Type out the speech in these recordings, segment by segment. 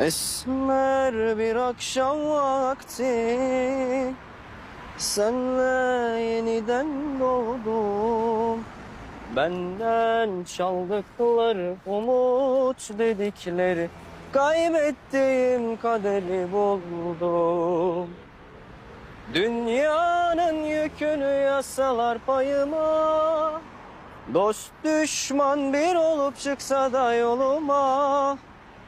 Esmer bir akşam vakti Senle yeniden doğdum. Benden çaldıkları umut dedikleri Kaybettiğim kaderi buldum. Dünyanın yükünü yasalar payıma Dost düşman bir olup çıksa da yoluma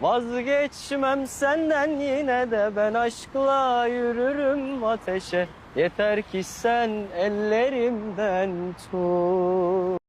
Vazgeçmem senden yine de ben aşkla yürürüm ateşe. Yeter ki sen ellerimden tut